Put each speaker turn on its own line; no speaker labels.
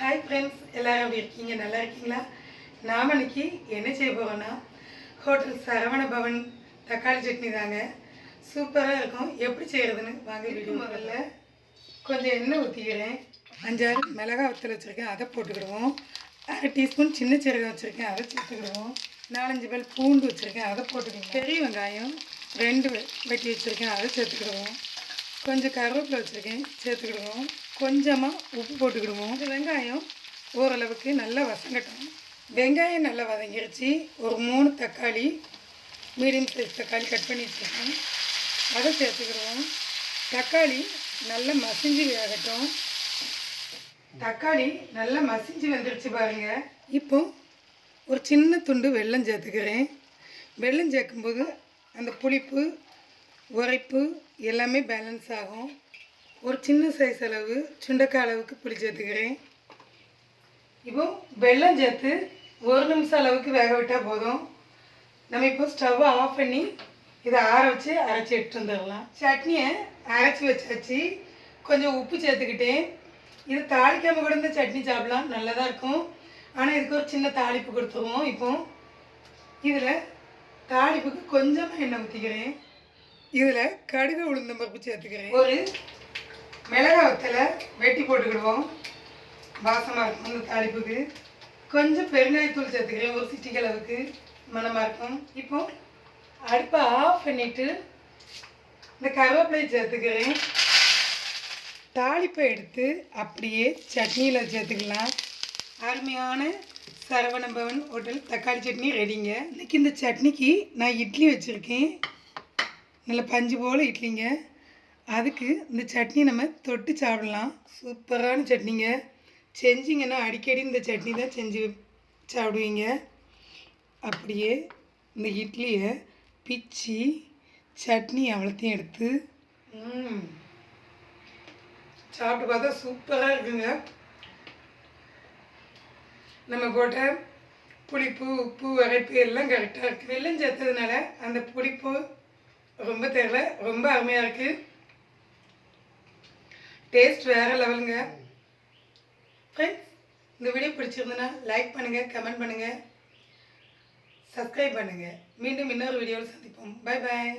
hi friends எல்லோரும் எப்படி இருக்கீங்க நல்லா இருக்கீங்களா நாம் இன்னைக்கு என்ன செய்ய போகிறோன்னா ஹோட்டல் சரவண பவன் தக்காளி சட்னி தாங்க சூப்பராக இருக்கும் எப்படி செய்கிறதுன்னு வாங்க வீடியோ முதல்ல கொஞ்சம் எண்ணெய் ஊற்றிக்கிறேன் அஞ்சாறு மிளகா வத்தல் வச்சுருக்கேன் அதை போட்டுக்கிடுவோம் அரை டீஸ்பூன் சின்ன சீரகம் வச்சுருக்கேன் அதை சேர்த்துக்கிடுவோம் நாலஞ்சு பேர் பூண்டு வச்சுருக்கேன் அதை போட்டுக்கிடுவோம் பெரிய வெங்காயம் ரெண்டு வெட்டி வச்சுருக்கேன் அதை சேர்த்துக்கிடுவோம் கொஞ்சம் கருவேப்பிலை வச்சுருக்கேன் சேர்த்துக்கிடுவோம் கொஞ்சமாக உப்பு போட்டுக்கிடுவோம் இந்த வெங்காயம் ஓரளவுக்கு நல்லா வசங்கட்டும் வெங்காயம் நல்லா வதங்கிருச்சு ஒரு மூணு தக்காளி மீடியம் சைஸ் தக்காளி கட் பண்ணி வச்சுருக்கோம் அதை சேர்த்துக்கிடுவோம் தக்காளி நல்லா மசிஞ்சு வேகட்டும் தக்காளி நல்லா மசிஞ்சு வந்துடுச்சு பாருங்கள் இப்போ ஒரு சின்ன துண்டு வெள்ளம் சேர்த்துக்கிறேன் வெள்ளம் சேர்க்கும்போது அந்த புளிப்பு உரைப்பு எல்லாமே பேலன்ஸ் ஆகும் ஒரு சின்ன சைஸ் அளவு சுண்டக்காய் அளவுக்கு புளி சேர்த்துக்கிறேன் இப்போ வெள்ளம் சேர்த்து ஒரு நிமிஷம் அளவுக்கு வேக விட்டால் போதும் நம்ம இப்போ ஸ்டவ்வை ஆஃப் பண்ணி இதை ஆற வச்சு அரைச்சி எடுத்து வந்துடலாம் சட்னியை அரைச்சி வச்சாச்சு கொஞ்சம் உப்பு சேர்த்துக்கிட்டேன் இது தாளிக்காமல் கூட இந்த சட்னி சாப்பிடலாம் நல்லதாக இருக்கும் ஆனால் இதுக்கு ஒரு சின்ன தாளிப்பு கொடுத்துருவோம் இப்போ இதில் தாளிப்புக்கு கொஞ்சமாக எண்ணெய் ஊற்றிக்கிறேன் இதில் கடுகு உளுந்தம்பருப்பு சேர்த்துக்கிறேன் ஒரு மிளகா வத்தலை வெட்டி போட்டுக்கிடுவோம் வாசமாக இருக்கும் இந்த தாளிப்புக்கு கொஞ்சம் பெருங்காயத்தூள் சேர்த்துக்கிறேன் ஒரு சிட்டி அளவுக்கு மனமாக இருக்கும் இப்போ அடுப்பை ஆஃப் பண்ணிவிட்டு இந்த கருவேப்பிலை சேர்த்துக்கிறேன் தாளிப்பை எடுத்து அப்படியே சட்னியில் சேர்த்துக்கலாம் அருமையான சரவணபவன் ஹோட்டல் தக்காளி சட்னி ரெடிங்க இன்றைக்கி இந்த சட்னிக்கு நான் இட்லி வச்சுருக்கேன் நல்ல பஞ்சு போல் இட்லிங்க அதுக்கு இந்த சட்னி நம்ம தொட்டு சாப்பிடலாம் சூப்பரான சட்னிங்க செஞ்சிங்கன்னா அடிக்கடி இந்த சட்னி தான் செஞ்சு சாப்பிடுவீங்க அப்படியே இந்த இட்லியை பிச்சு சட்னி அவ்வளோத்தையும் எடுத்து சாப்பிட்டு பார்த்தா சூப்பராக இருக்குங்க நம்ம போட்ட புளிப்பு உப்பு வரைப்பு எல்லாம் கரெக்டாக இருக்குது வெள்ளம் சேர்த்ததுனால அந்த புளிப்பு ரொம்ப தெரியல ரொம்ப அருமையாக இருக்குது டேஸ்ட் வேறு லெவலுங்க ஃப்ரெண்ட்ஸ் இந்த வீடியோ பிடிச்சிருந்ததுன்னா லைக் பண்ணுங்கள் கமெண்ட் பண்ணுங்கள் சப்ஸ்கிரைப் பண்ணுங்கள் மீண்டும் இன்னொரு வீடியோவில் சந்திப்போம் பை பாய்